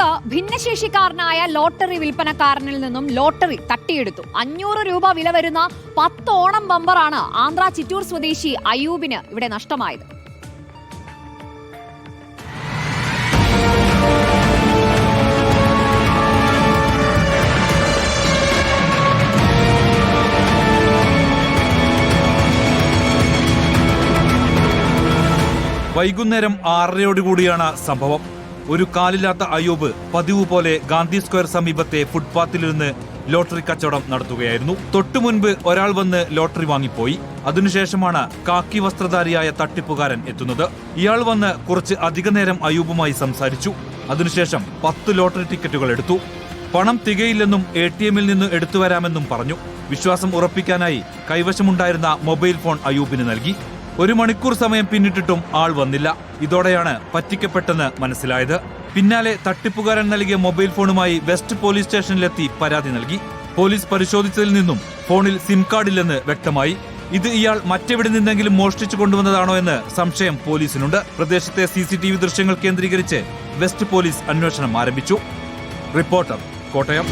കോട്ടയത്ത് ഭിന്നശേഷിക്കാരനായ ലോട്ടറി വിൽപ്പനക്കാരനിൽ നിന്നും ലോട്ടറി തട്ടിയെടുത്തു. അഞ്ഞൂറ് രൂപ വില വരുന്ന പത്തോണം ബമ്പറാണ് ആന്ധ്ര ചിറ്റൂർ സ്വദേശി അയൂബിന് ഇവിടെ നഷ്ടമായത്. വൈകുന്നേരം ആറരയോടുകൂടിയാണ് സംഭവം. ഒരു കാലില്ലാത്ത അയ്യൂബ് പതിവ് പോലെ ഗാന്ധി സ്ക്വയർ സമീപത്തെ ഫുട്പാത്തിലിരുന്ന് ലോട്ടറി കച്ചവടം നടത്തുകയായിരുന്നു. തൊട്ടു മുൻപ് ഒരാൾ വന്ന് ലോട്ടറി വാങ്ങിപ്പോയി. അതിനുശേഷമാണ് കാക്കി വസ്ത്രധാരിയായ തട്ടിപ്പുകാരൻ എത്തുന്നത്. ഇയാൾ വന്ന് കുറച്ച് അധിക നേരം അയ്യൂബുമായി സംസാരിച്ചു. അതിനുശേഷം പത്ത് ലോട്ടറി ടിക്കറ്റുകൾ എടുത്തു. പണം തികയില്ലെന്നും എ ടി എമ്മിൽ നിന്ന് എടുത്തുവരാമെന്നും പറഞ്ഞു. വിശ്വാസം ഉറപ്പിക്കാനായി കൈവശമുണ്ടായിരുന്ന മൊബൈൽ ഫോൺ അയ്യൂബിന് നൽകി. ഒരു മണിക്കൂർ സമയം പിന്നിട്ടിട്ടും ആൾ വന്നില്ല. ഇതോടെയാണ് പറ്റിക്കപ്പെട്ടെന്ന് മനസ്സിലായത്. പിന്നാലെ തട്ടിപ്പുകാരൻ നൽകിയ മൊബൈൽ ഫോണുമായി വെസ്റ്റ് പോലീസ് സ്റ്റേഷനിലെത്തി പരാതി നൽകി. പോലീസ് പരിശോധിച്ചതിൽ നിന്നും ഫോണിൽ സിം കാർഡില്ലെന്ന് വ്യക്തമായി. ഇത് ഇയാൾ മറ്റെവിടെ നിന്നെങ്കിലും മോഷ്ടിച്ചു കൊണ്ടുവന്നതാണോ എന്ന് സംശയം പോലീസിനുണ്ട്. പ്രദേശത്തെ സി സി ടി വി ദൃശ്യങ്ങൾ കേന്ദ്രീകരിച്ച് വെസ്റ്റ് പോലീസ് അന്വേഷണം ആരംഭിച്ചു. റിപ്പോർട്ടർ കോട്ടയം.